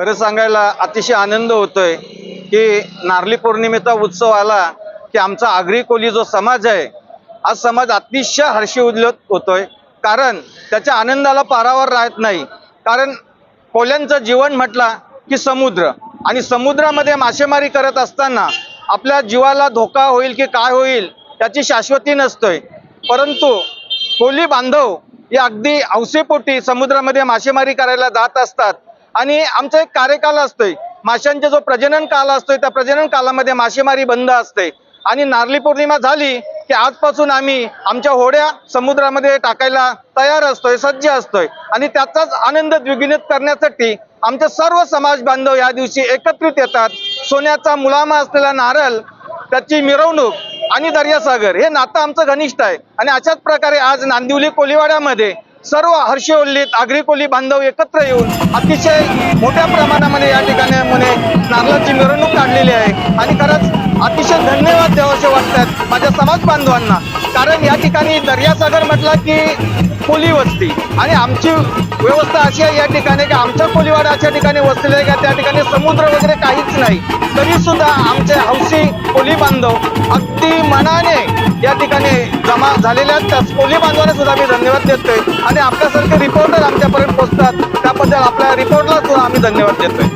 खरं सांगायला अतिशय आनंद होतोय की नारली पौर्णिमेचा उत्सव आला की आमचा आगरी कोली जो समाज आहे हा समाज अतिशय हर्षी उदलत होतोय. कारण त्याच्या आनंदाला पारावर राहत नाही. कारण कोल्यांचं जीवन म्हटला की समुद्र. आणि समुद्रामध्ये मासेमारी करत असताना आपल्या जीवाला धोका होईल की काय होईल त्याची शाश्वती नसतोय. परंतु कोली बांधव हे अगदी हौसेपोटी समुद्रामध्ये मासेमारी करायला जात असतात. आणि आमचा एक कार्यकाल असतोय. माशांचा जो प्रजनन काल असतोय त्या प्रजनन कालामध्ये मासेमारी बंद असते. आणि नारळी पौर्णिमा झाली की आजपासून आम्ही आमच्या होड्या समुद्रामध्ये टाकायला तयार असतोय सज्ज असतोय. आणि त्याचाच आनंद द्विगुणित करण्यासाठी आमचे सर्व समाज बांधव या दिवशी एकत्रित येतात. सोन्याचा मुलामा असलेला नारळ त्याची मिरवणूक आणि दर्यासागर हे नातं आमचं घनिष्ठ आहे. आणि अशाच प्रकारे आज नांदिवली कोलीवाड्यामध्ये सर्व हर्षोल्लित आगरी बांधव एकत्र येऊन अतिशय मोठ्या प्रमाणामध्ये या ठिकाणी मध्ये नारळाची मिरवणूक काढलेली आहे. आणि खरंच अतिशय धन्यवाद द्यावासे वाटतात माझ्या समाज बांधवांना. कारण या ठिकाणी दर्यासागर म्हटलं की कोली वस्ती. आणि आमची व्यवस्था अशी आहे या ठिकाणी की आमच्या कोलीवाडा अशा ठिकाणी वसलेले आहे का त्या ठिकाणी समुद्र वगैरे काहीच नाही. तरी सुद्धा आमचे हौशी कोली बांधव अगदी मनाने या ठिकाणी जमा झालेल्या आहेत. त्या कोली बांधवांना सुद्धा मी धन्यवाद देतोय आणि आपल्यासारखे रिपोर्टर आमच्यापर्यंत पोहोचतात त्याबद्दल आपल्या रिपोर्टला सुद्धा आम्ही धन्यवाद देतोय